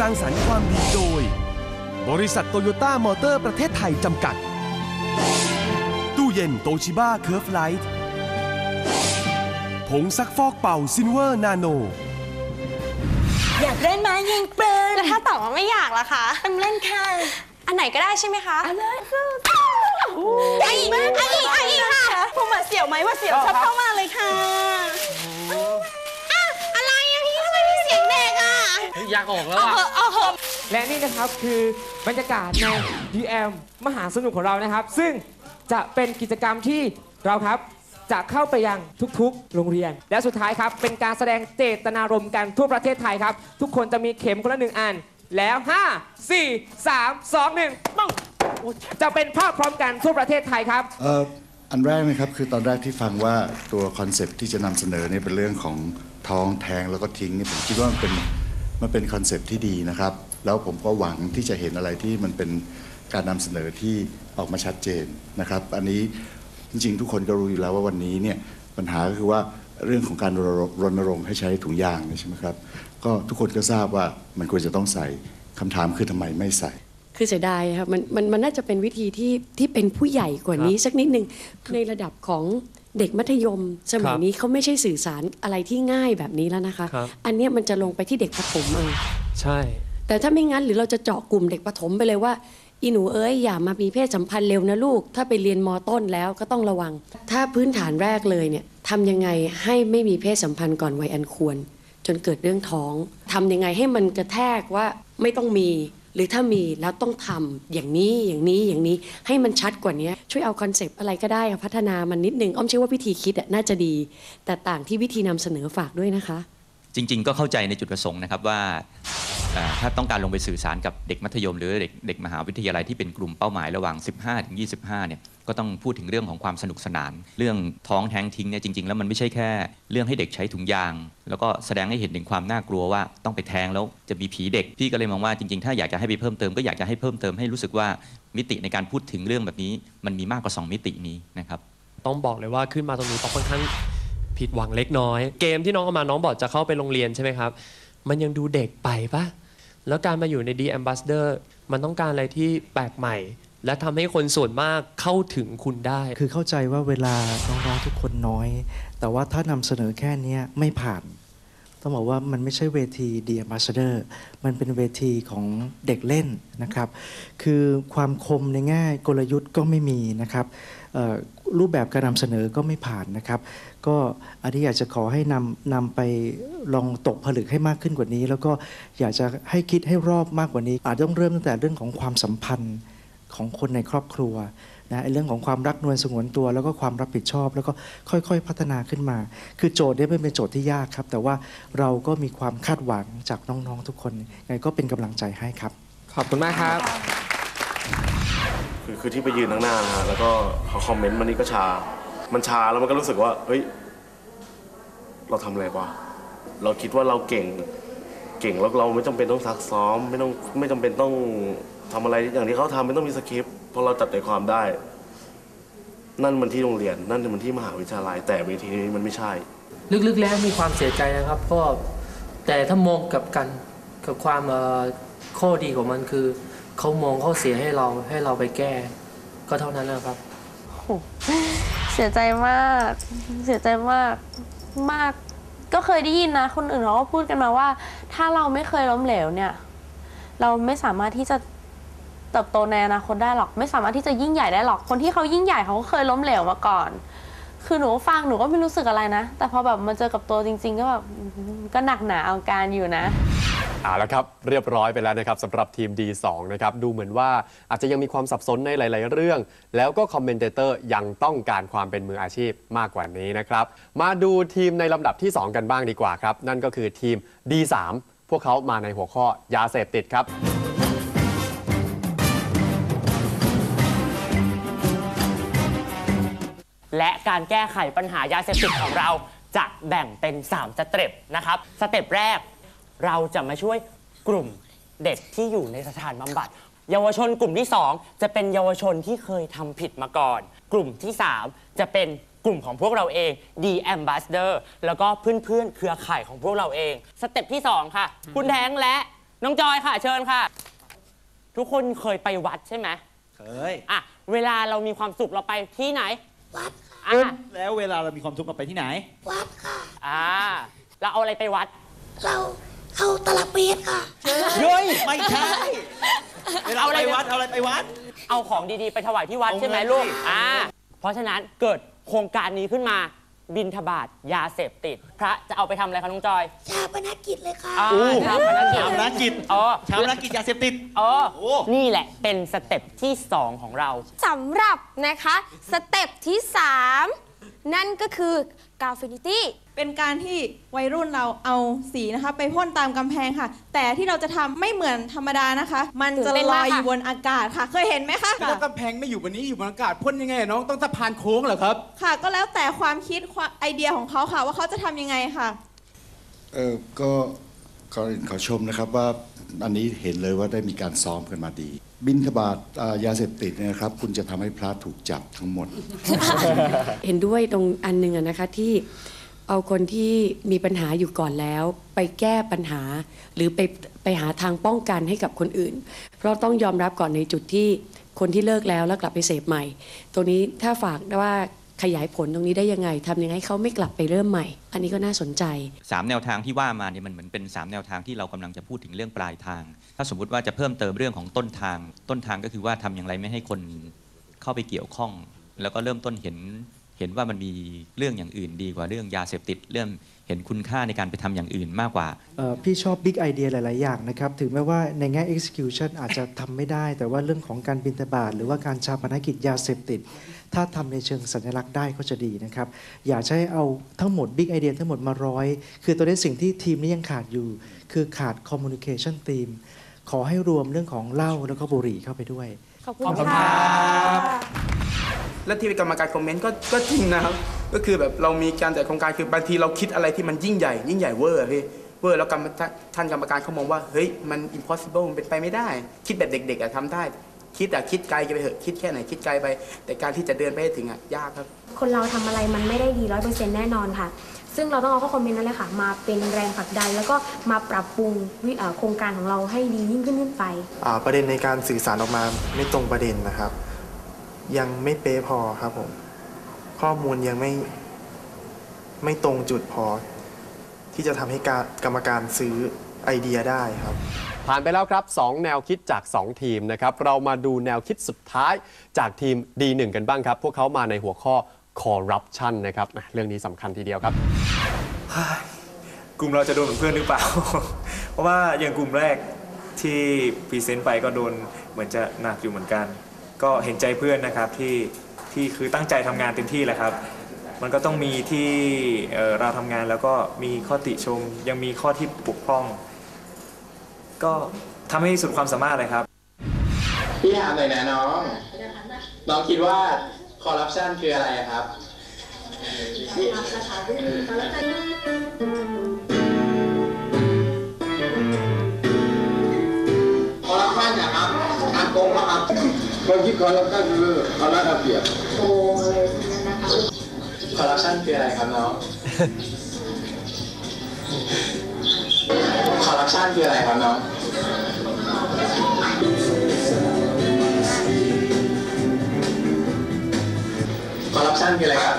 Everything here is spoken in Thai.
สร้างสรรค์ความดีโดย บริษัทโตโยต้ามอเตอร์ประเทศไทยจำกัด ตู้เย็นโตชิบ้าเคิร์ฟไลท์ผงซักฟอกเป่าซินเวอร์นาโน อยากเล่นไหมายิงปืนแล้วถ้าตอบว่าไม่อยากล่ะคะต้องเล่นค่ะ อันไหนก็ได้ใช่ไหมคะเอาเลยไอ้อีกไอ้อีกไอ้อีกค่ะผมมาเสี่ยวไหมว่าเสี่ยวชัดเข้ามาเลยค่ะอะ อยากออกแล้วเอาอะเหอะเอาเหอะและนี่นะครับคือบรรยากาศใน DM มหาสนุกของเรานะครับ ซึ่งจะเป็นกิจกรรมที่เราครับ จะเข้าไปยังทุกๆ โรงเรียน และสุดท้ายครับ เป็นการแสดงเจตนารมณ์กันทั่วประเทศไทยครับ ทุกคนจะมีเข็มคนละหนึ่งอัน แล้ว 5 4 3 2 1ปังจะเป็นภาพพร้อมกันทั่วประเทศไทยครับ เอ่ออันแรกนะครับคือตอนแรกที่ฟังว่าตัวคอนเซปต์ที่จะนำเสนอเนี่ยเป็นเรื่องของท้องแทงแล้วก็ทิ้งเนี่ยผมคิดว่ามันเป็น มันเป็นคอนเซปที่ดีนะครับ แล้วผมก็หวังที่จะเห็นอะไรที่มันเป็นการนำเสนอที่ออกมาชัดเจนนะครับ อันนี้จริงๆ ทุกคนก็รู้อยู่แล้วว่าวันนี้เนี่ยปัญหาก็คือว่าเรื่องของการรณรงค์ให้ใช้ถุงยางใช่ไหมครับ ก็ทุกคนก็ทราบว่ามันควรจะต้องใส่คำถามคือทำไมไม่ใส่ คือเสียดายครับมันมันมันน่าจะเป็นวิธีที่ที่เป็นผู้ใหญ่กว่านี้ สักนิดหนึ่งในระดับของเด็กมัธยม สมัยนี้เขาไม่ใช่สื่อสารอะไรที่ง่ายแบบนี้แล้วนะคะ ครับ อันเนี้ยมันจะลงไปที่เด็กประถมเอาใช่ แต่ถ้าไม่งั้นหรือเราจะเจาะกลุ่มเด็กประถมไปเลยว่า อีหนูเอ้ยอย่ามามีเพศสัมพันธ์เร็วนะลูก ถ้าไปเรียนมต้นแล้วก็ต้องระวัง ถ้าพื้นฐานแรกเลยเนี่ยทำยังไงให้ไม่มีเพศสัมพันธ์ก่อนวัยอันควร จนเกิดเรื่องท้องทำยังไงให้มันกระแทกว่าไม่ต้องมี หรือถ้ามีแล้วต้องทำอย่างนี้อย่างนี้อย่างนี้ให้มันชัดกว่านี้ช่วยเอาคอนเซปต์อะไรก็ได้พัฒนามันนิดนึงอ้อมเชื่อว่าวิธีคิดน่าจะดี แต่ต่างที่วิธีนำเสนอฝากด้วยนะคะ จริง ๆ ก็เข้าใจในจุดประสงค์นะครับว่า ถ้าต้องการลงไปสื่อสารกับเด็กมัธยม หรือเด็กเด็กมหาวิทยาลัยที่เป็นกลุ่มเป้าหมายระหว่าง 15 ถึง 25 เนี่ยก็ต้องพูดถึงเรื่องของความสนุกสนาน เรื่องท้องแท้งทิ้งเนี่ยจริง ๆ แล้วมันไม่ใช่แค่ เรื่องให้เด็กใช้ถุงยาง แล้วก็แสดงให้เห็นถึงความน่ากลัวว่าต้องไปแท้งแล้วจะมีผีเด็กพี่ก็เลยมองว่าจริงๆ ถ้าอยากจะให้ไปเพิ่มเติมก็อยากจะให้เพิ่มเติมให้รู้สึกว่ามิติในการพูดถึงเรื่องแบบนี้ มันมีมากกว่าสองมิตินี้นะครับต้องบอกเลยว่าขึ้นมาตรงนี้ต้องค่อนข้างผิดหวังเล็กน้อย เกมที่น้องเอามาน้องบอกจะเข้าไปโรงเรียนใช่ไหมครับมันยังดูเด็กไปปะ แล้วการมาอยู่ใน D Ambassador มันต้องการอะไรที่แปลกใหม่ และทำให้คนส่วนมากเข้าถึงคุณได้ คือเข้าใจว่าเวลาน้องๆทุกคนน้อย แต่ว่าถ้านำเสนอแค่นี้ไม่ผ่าน ต้องบอกว่ามันไม่ใช่เวที The Ambassador มันเป็นเวทีของเด็กเล่นนะครับ คือความคมในแง่กลยุทธ์ก็ไม่มีนะครับรูปแบบการนำเสนอก็ไม่ผ่านนะครับ ก็อันนี้อยากจะขอให้นำนำไปลองตกผลึกให้มากขึ้นกว่านี้ แล้วก็อยากจะให้คิดให้รอบมากกว่านี้ อาจจะต้องเริ่มตั้งแต่เรื่องของความสัมพันธ์ ของคนในครอบครัวนะไอ้เรื่องของความรักนวลสงวนตัว แล้วก็ความรับผิดชอบ แล้วก็ค่อยๆพัฒนาขึ้นมา คือโจทย์เนี่ยไม่เป็นโจทย์ที่ยากครับ แต่ว่าเราก็มีความคาดหวังจากน้องๆทุกคนยังไงก็เป็นกำลังใจให้ครับ ขอบคุณมากครับ คือคือที่ไปยืนข้างหน้านะฮะแล้วก็เขาคอมเมนต์มันนี่ก็ชา มันชาแล้วมันก็รู้สึกว่าเฮ้ยเราทำอะไรวะเราคิดว่าเราเก่ง เก่งแล้วเราไม่จำเป็นต้องซักซ้อม ไม่ต้องไม่จำเป็นต้อง ทำอะไรอย่างที่เขาทำไม่ต้องมีสคริปต์เพราะเราจับใจความได้ นั่นมันที่โรงเรียน นั่นมันที่มหาวิทยาลัย แต่เวทีนี้มันไม่ใช่ ลึกๆแล้วมีความเสียใจนะครับก็แต่ถ้ามองกลับกันกับความเอ่อข้อดีของมันคือเขามองข้อเสียให้เราให้เราไปแก้ ก็เท่านั้นนะครับ เสียใจมาก เสียใจมาก มาก ก็เคยได้ยินนะ คนอื่นเขาก็พูดกันมาว่า ถ้าเราไม่เคยล้มเหลวเนี่ย เราไม่สามารถที่จะ เติบโตในอนาคตได้หรอก ไม่สามารถที่จะยิ่งใหญ่ได้หรอกคนที่เขายิ่งใหญ่เขาก็เคยล้มเหลวมาก่อน คือหนูฟังหนูก็ไม่รู้สึกอะไรนะ แต่พอแบบมาเจอกับตัวจริง ๆ ก็แบบก็หนักหนาเอาการอยู่นะเอาละครับเรียบร้อยไปแล้วนะครับสำหรับทีม D2 นะครับดูเหมือนว่าอาจจะยังมีความสับสนในหลาย ๆ เรื่อง แล้วก็คอมเมนเตอร์ยังต้องการความเป็นมืออาชีพมากกว่านี้นะครับ มาดูทีมในลำดับที่ 2 กันบ้างดีกว่าครับ นั่นก็คือทีม D3 พวกเขามาในหัวข้อยาเสพติดครับ และการแก้ไขปัญหายาเสพติดของเรา จะแบ่งเป็น 3 สเต็ปนะครับ สเต็ปแรก เราจะมาช่วยกลุ่มเด็กที่อยู่ในสถานบำบัด เยาวชนกลุ่มที่ 2 จะเป็นเยาวชนที่เคยทำผิดมาก่อน กลุ่มที่ 3 จะเป็นกลุ่มของพวกเราเอง D Ambassador แล้วก็เพื่อนๆ เครือข่ายของพวกเราเอง สเต็ปที่ 2 ค่ะ คุณแท้งและน้องจอยค่ะ เชิญค่ะ ทุกคนเคยไปวัดใช่ไหม เคย อะ เวลาเรามีความสุขเราไปที่ไหน วัด อะ แล้วเวลาเรามีความทุกข์เราไปที่ไหน วัดค่ะ อ่า เราเอาอะไรไปวัด เราเอาตลับเมตรค่ะ เฮ้ย ไม่ใช่เวลาเอาอะไรไปวัดเอาอะไรไปวัด เอาของดีๆ ไปถวายที่วัดเอาใช่ไหมเงินลูกสิ อ่า เพราะฉะนั้นเกิดโครงการนี้ขึ้นมา บินทบาทยาเสพติด พระจะเอาไปทำอะไรคะน้องจอยชาปนกิจเลยค่ะ อ่าชาปนกิจชาปนกิจอ๋อ ชาปนกิจยาเสพติด อ๋อนี่แหละเป็นสเต็ปที่ 2 ของเรา สำหรับนะคะ สเต็ปที่ 3 นั่นก็คือกาฟินิตี้เป็นการที่วัยรุ่นเราเอาสีนะคะ ไปพ่นตามกำแพงค่ะ แต่ที่เราจะทำไม่เหมือนธรรมดานะคะ มันจะตื่นเต้นลมาอกยค่ะอยู่บนอากาศค่ะ เคยเห็นไหมคะ แล้วกำแพงไม่อยู่บนนี้อยู่บนอากาศพ่นยังไงอะน้องต้องสะพานโค้งเหรอครับ ค่ะ ก็แล้วแต่ความคิดความไอเดียของเขาค่ะ ว่าเขาจะทำยังไงค่ะ เออก็ก่อนอื่นขอชมนะครับว่าอันนี้เห็นเลยว่าได้มีการซ้อมกันมาดี บินทบาทยาเสพติดเนี่ยนะครับ คุณจะทำให้พระถูกจับทั้งหมด เห็นด้วยตรงอันหนึ่งอะนะคะที่เอาคนที่มีปัญหาอยู่ก่อนแล้ว ไปแก้ปัญหา หรือไปไปหาทางป้องกันให้กับคนอื่น เพราะต้องยอมรับก่อนในจุดที่คนที่เลิกแล้วแล้วกลับไปเสพใหม่ตรงนี้ถ้าฝากว่า ขยายผลตรงนี้ได้ยังไงทำยังไงให้เขาไม่กลับไปเริ่มใหม่ อันนี้ก็น่าสนใจ สามแนวทางที่ว่ามาเนี่ยมันเหมือนเป็น3แนวทางที่เรากำลังจะพูดถึงเรื่องปลายทาง ถ้าสมมุติว่าจะเพิ่มเติมเรื่องของต้นทาง ต้นทางก็คือว่าทำอย่างไรไม่ให้คนเข้าไปเกี่ยวข้อง แล้วก็เริ่มต้นเห็น เห็นว่ามันมีเรื่องอย่างอื่นดีกว่าเรื่องยาเสพติดเรื่องเห็นคุณค่าในการไปทำอย่างอื่นมากกว่าเอ่อพี่ชอบบิ๊กไอเดียหลาย ๆ อย่างนะครับ ถึงแม้ว่าในแง่ execution อาจจะทำไม่ได้ แต่ว่าเรื่องของการบินตบาตหรือว่าการชาปนกิจยาเสพติด ถ้าทำในเชิงสัญลักษณ์ได้ก็จะดีนะครับ อยากจะให้เอาทั้งหมดบิ๊กไอเดียทั้งหมดมาร้อย คือตัวนี้สิ่งที่ทีมนี้ยังขาดอยู่ คือขาด communication team ขอให้รวมเรื่องของเหล้าแล้วก็บุหรี่เข้าไปด้วย ขอบคุณขอบคุณค่ะครับ และที่กรรมการคอมเมนต์ก็ก็จริงนะครับ ก็คือแบบเรามีการจัดโครงการคือบางทีเราคิดอะไรที่มันยิ่งใหญ่ ยิ่งใหญ่เวอร์อะพี่เวอร์แล้วกรรมท่านกรรมการเขามองว่าเฮ้ยมัน impossible มันเป็นไปไม่ได้ คิดแบบเด็กๆอะทำได้ คิดอะคิดไกลไปเถอะคิดแค่ไหนคิดไกลไป แต่การที่จะเดินไปให้ถึงอะยากครับ คนเราทำอะไรมันไม่ได้ดีร้อยเปอร์เซ็นต์แน่นอนค่ะ ซึ่งเราต้องเอาข้อคอมเมนต์นั่นแหละค่ะ มาเป็นแรงผลักดันแล้วก็มาปรับปรุงวิเอ่อโครงการของเราให้ดียิ่งขึ้นขึ้นไป อ่าประเด็นในการสื่อสารออกมาไม่ตรงประเด็นนะครับ ยังไม่เป๊ะพอครับผม ข้อมูลยังไม่ไม่ตรงจุดพอ ที่จะทำให้การกรรมการซื้อไอเดียได้ครับ ผ่านไปแล้วครับ 2 แนวคิดจาก 2 ทีมนะครับ เรามาดูแนวคิดสุดท้ายจากทีม D1 กันบ้างครับ พวกเขามาในหัวข้อ corruption นะครับอะเรื่องนี้สำคัญทีเดียวครับ กลุ่มเราจะโดนเหมือนเพื่อนหรือเปล่า เพราะว่าอย่างกลุ่มแรกที่พรีเซนต์ไปก็โดนเหมือนจะหนักอยู่เหมือนกัน ก็เห็นใจเพื่อนนะครับที่ที่คือตั้งใจทำงานเต็มที่แหละครับ มันก็ต้องมีที่เอ่อเราทำงานแล้วก็มีข้อติชม ยังมีข้อที่ปกพร่อง ก็ทำให้สุดความสามารถเลยครับ พี่ถามหน่อยนะน้อง น้องคิดว่าคอร์รัปชันคืออะไรอะครับ คอร์รัปชันนะครับการโกงครับ คนคิดคอร์รัปชันคือเอารัดเอาเปรียบโกงอะไรคอร์รัปชันคืออะไรครับน้องคอร์รัปชันคืออะไรครับน้องคอร์รัปชันคืออะไรครับ